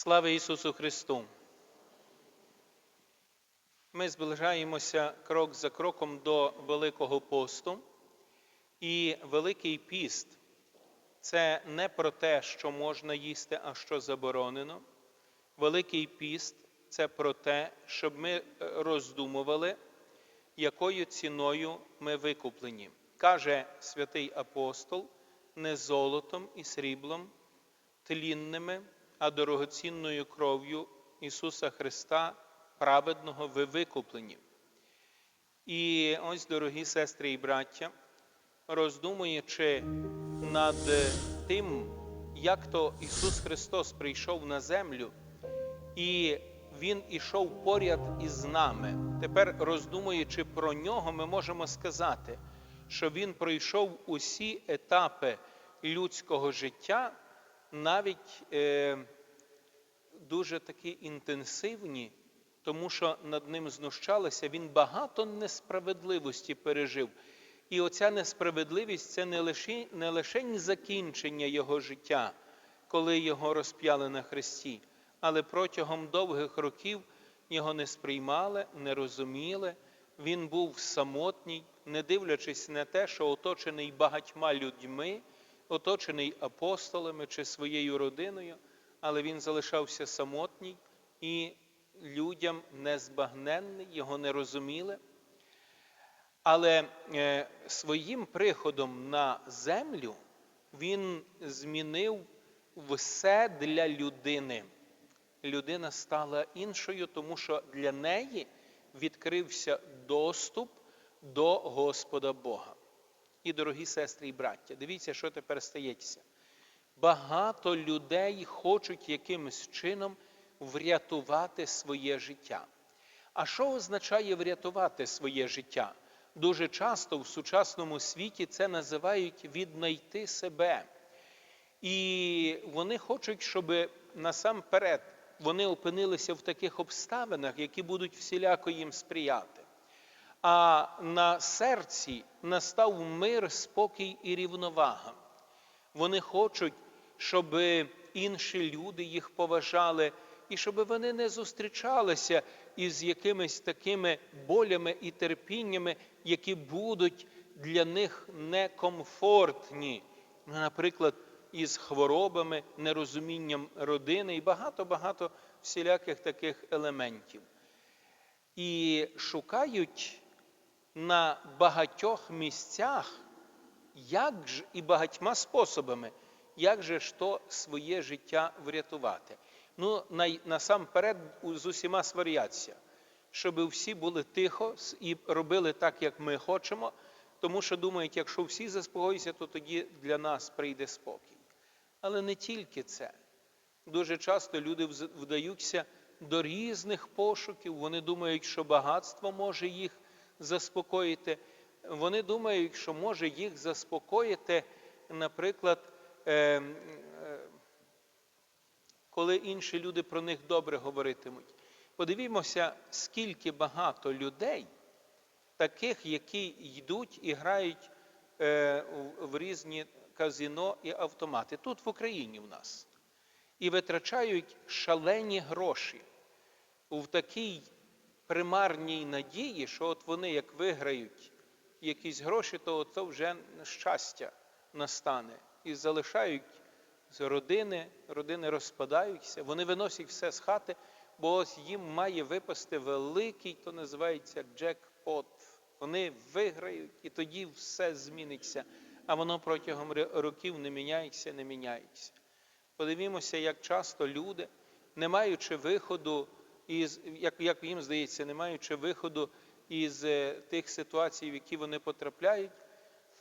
Слава Ісусу Христу! Ми зближаємося крок за кроком до Великого посту. І Великий піст це не про те, що можна їсти, а що заборонено. Великий піст це про те, щоб ми е, роздумували, якою ціною ми викуплені. Каже святий апостол, не золотом і сріблом, тлінними, а дорогоцінною кров'ю Ісуса Христа, праведного ви викуплені. І ось, дорогі сестри і браття, роздумуючи над тим, як то Ісус Христос прийшов на землю, і Він ішов поряд із нами. Тепер, роздумуючи про нього, ми можемо сказати, що Він пройшов усі етапи людського життя, навіть е, дуже такі інтенсивні, тому що над ним знущалися, він багато несправедливості пережив. І оця несправедливість це не лише, не лише закінчення його життя, коли його розп'яли на хресті, але протягом довгих років його не сприймали, не розуміли. Він був самотній, не дивлячись на те, що оточений багатьма людьми, оточений апостолами чи своєю родиною, але він залишався самотній і людям незбагненний, його не розуміли. Але е, своїм приходом на землю він змінив все для людини. Людина стала іншою, тому що для неї відкрився доступ до Господа Бога. І, дорогі сестри і браття, дивіться, що тепер стається. Багато людей хочуть якимось чином врятувати своє життя. А що означає врятувати своє життя? Дуже часто в сучасному світі це називають віднайти себе. І вони хочуть, щоб насамперед вони опинилися в таких обставинах, які будуть всіляко їм сприяти. А на серці настав мир, спокій і рівновага. Вони хочуть, щоб інші люди їх поважали, і щоб вони не зустрічалися із якимись такими болями і терпіннями, які будуть для них некомфортні. Наприклад, із хворобами, нерозумінням родини і багато-багато всіляких таких елементів. І шукають на багатьох місцях, як ж і багатьма способами, як же ж то своє життя врятувати. Ну, насамперед з усіма сваряться, щоб всі були тихо і робили так, як ми хочемо, тому що думають, якщо всі заспокоїться, то тоді для нас прийде спокій. Але не тільки це. Дуже часто люди вдаються до різних пошуків, вони думають, що багатство може їх заспокоїти. Вони думають, що може їх заспокоїти, наприклад, е, коли інші люди про них добре говоритимуть. Подивімося, скільки багато людей, таких, які йдуть і грають е, в різні казино і автомати. Тут в Україні в нас. І витрачають шалені гроші в такій примарній надії, що от вони, як виграють якісь гроші, то це вже щастя настане. І залишають з родини, родини розпадаються, вони виносять все з хати, бо ось їм має випасти великий, то називається джекпот. Вони виграють, і тоді все зміниться. А воно протягом років не міняється, не міняється. Подивімося, як часто люди, не маючи виходу, із, як як їм здається, не маючи виходу із е, тих ситуацій, в які вони потрапляють,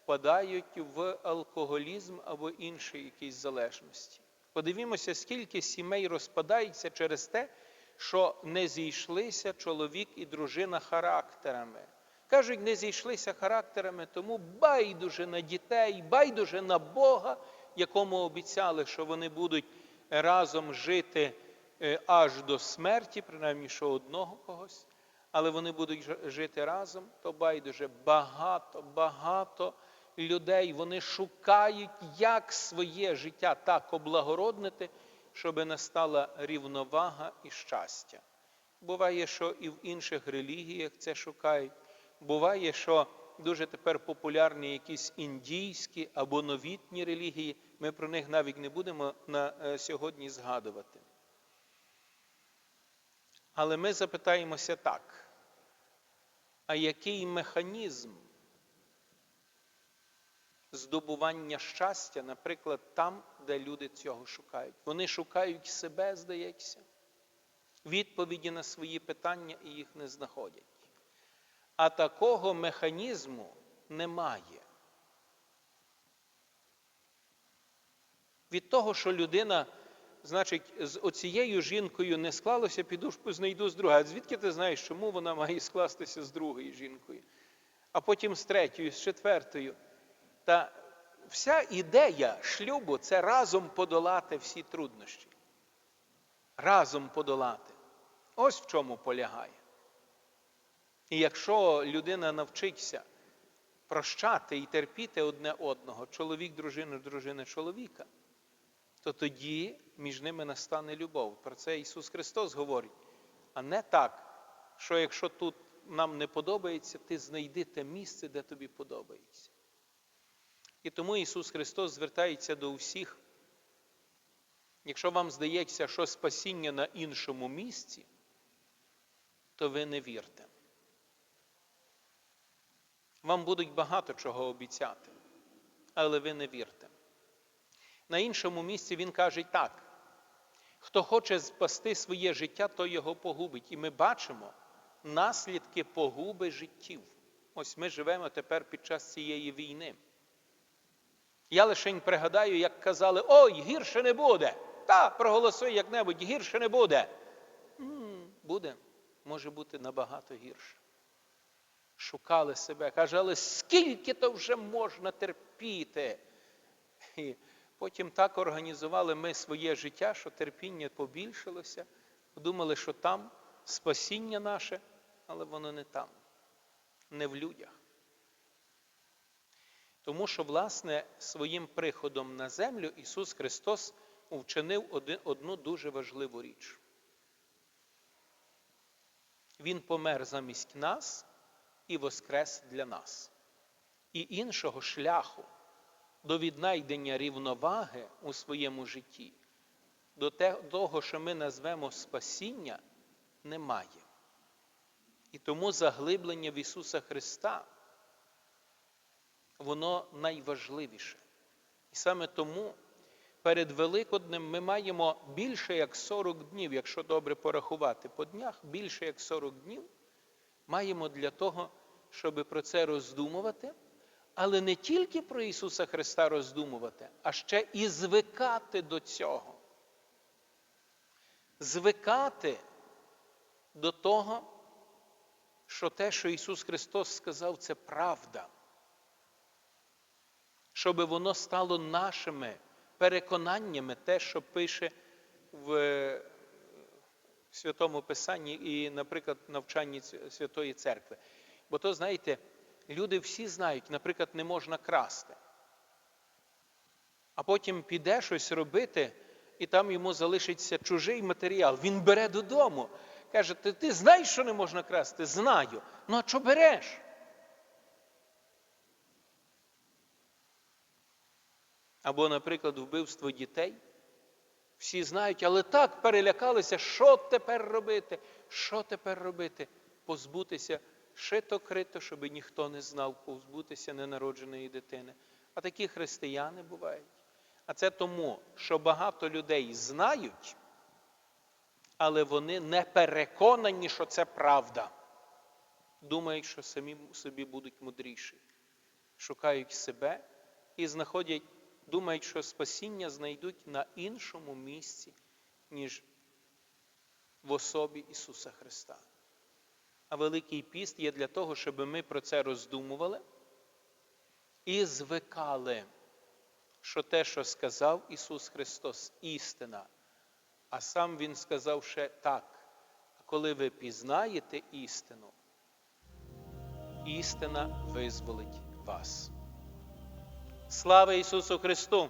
впадають в алкоголізм або інші якісь залежності. Подивімося, скільки сімей розпадається через те, що не зійшлися чоловік і дружина характерами. Кажуть, не зійшлися характерами, тому байдуже на дітей, байдуже на Бога, якому обіцяли, що вони будуть разом жити аж до смерті, принаймні що одного когось, але вони будуть жити разом, то байдуже багато, багато людей вони шукають, як своє життя так облагороднити, щоб настала рівновага і щастя. Буває, що і в інших релігіях це шукають. Буває, що дуже тепер популярні якісь індійські або новітні релігії. Ми про них навіть не будемо на е, сьогодні згадувати. Але ми запитаємося так: а який механізм здобування щастя, наприклад, там, де люди цього шукають? Вони шукають себе, здається, відповіді на свої питання і їх не знаходять. А такого механізму немає. Від того, що людина, значить, з оцією жінкою не склалося, піду ж знайду з другою. А звідки ти знаєш, чому вона має скластися з другою жінкою? А потім з третьою, з четвертою. Та вся ідея шлюбу це разом подолати всі труднощі. Разом подолати. Ось в чому полягає. І якщо людина навчиться прощати і терпіти одне одного, чоловік, дружина, дружина, чоловіка, то тоді між ними настане любов. Про це Ісус Христос говорить. А не так, що якщо тут нам не подобається, ти знайди те місце, де тобі подобається. І тому Ісус Христос звертається до всіх. Якщо вам здається, що спасіння на іншому місці, то ви не вірте. Вам будуть багато чого обіцяти, але ви не вірте. На іншому місці він каже так: хто хоче спасти своє життя, той його погубить. І ми бачимо наслідки погуби життів. Ось ми живемо тепер під час цієї війни. Я лише пригадаю, як казали, ой, гірше не буде. Та, проголосуй як-небудь, гірше не буде. М-м, буде, може бути набагато гірше. Шукали себе, каже, але скільки то вже можна терпіти? Потім так організували ми своє життя, що терпіння побільшилося. Думали, що там спасіння наше, але воно не там, не в людях. Тому що, власне, своїм приходом на землю Ісус Христос вчинив одну дуже важливу річ. Він помер замість нас і воскрес для нас. І іншого шляху до віднайдення рівноваги у своєму житті, до того, що ми назвемо спасіння, немає. І тому заглиблення в Ісуса Христа, воно найважливіше. І саме тому перед Великоднем ми маємо більше як 40 днів, якщо добре порахувати по днях, більше як 40 днів маємо для того, щоб про це роздумувати, але не тільки про Ісуса Христа роздумувати, а ще і звикати до цього. Звикати до того, що те, що Ісус Христос сказав, це правда. Щоб воно стало нашими переконаннями, те, що пише в Святому Писанні і, наприклад, навчанні Святої Церкви. Бо то, знаєте, люди всі знають, наприклад, не можна красти. А потім піде щось робити, і там йому залишиться чужий матеріал. Він бере додому. Каже, ти, ти знаєш, що не можна красти? Знаю. Ну а що береш? Або, наприклад, вбивство дітей. Всі знають, але так перелякалися, що тепер робити? Що тепер робити? Позбутися шито крито, щоб ніхто не знав, позбутися ненародженої дитини. А такі християни бувають. А це тому, що багато людей знають, але вони не переконані, що це правда. Думають, що самі собі будуть мудріші. Шукають себе і знаходять думають, що спасіння знайдуть на іншому місці, ніж в особі Ісуса Христа. А Великий піст є для того, щоб ми про це роздумували і звикали, що те, що сказав Ісус Христос, істина. А сам Він сказав ще так. Коли ви пізнаєте істину, істина визволить вас. Слава Ісусу Христу!